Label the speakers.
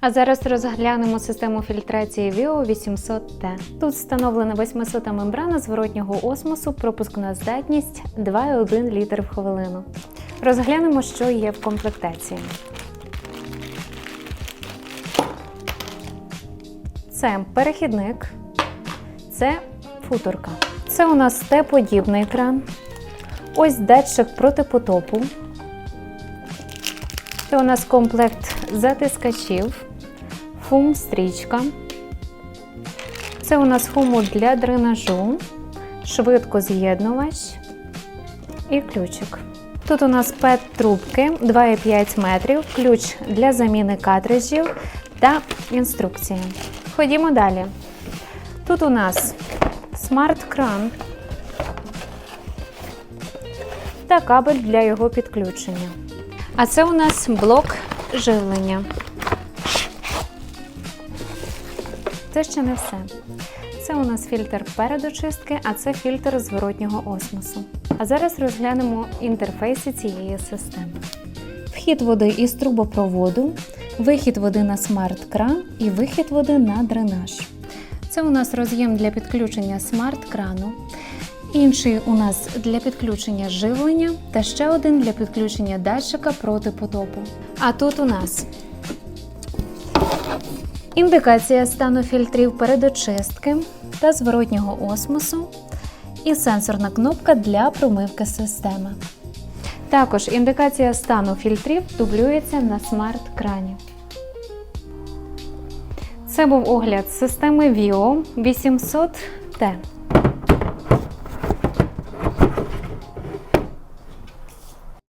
Speaker 1: А зараз розглянемо систему фільтрації VIO 800T. Тут встановлена 800 мембрана зворотнього осмосу, пропускна здатність 2,1 літр в хвилину. Розглянемо, що є в комплектації. Це перехідник, це футорка. Це у нас Т-подібний кран. Ось датчик протипотопу. Це у нас комплект затискачів, фум-стрічка. Це у нас фуму для дренажу, швидкоз'єднувач і ключик. Тут у нас пет трубки 2,5 метрів, ключ для заміни картриджів та інструкція. Ходімо далі. Тут у нас смарт-кран та кабель для його підключення. А це у нас блок живлення. Це ще не все. Це у нас фільтр передочистки, а це фільтр зворотнього осмосу. А зараз розглянемо інтерфейси цієї системи. Вхід води із трубопроводу, вихід води на смарт-кран і вихід води на дренаж. Це у нас роз'єм для підключення смарт-крану, інший у нас для підключення живлення та ще один для підключення датчика проти потопу. А тут у нас індикація стану фільтрів передочистки та зворотнього осмосу і сенсорна кнопка для промивки системи. Також індикація стану фільтрів дублюється на смарт-крані. Це був огляд системи VIO 800T.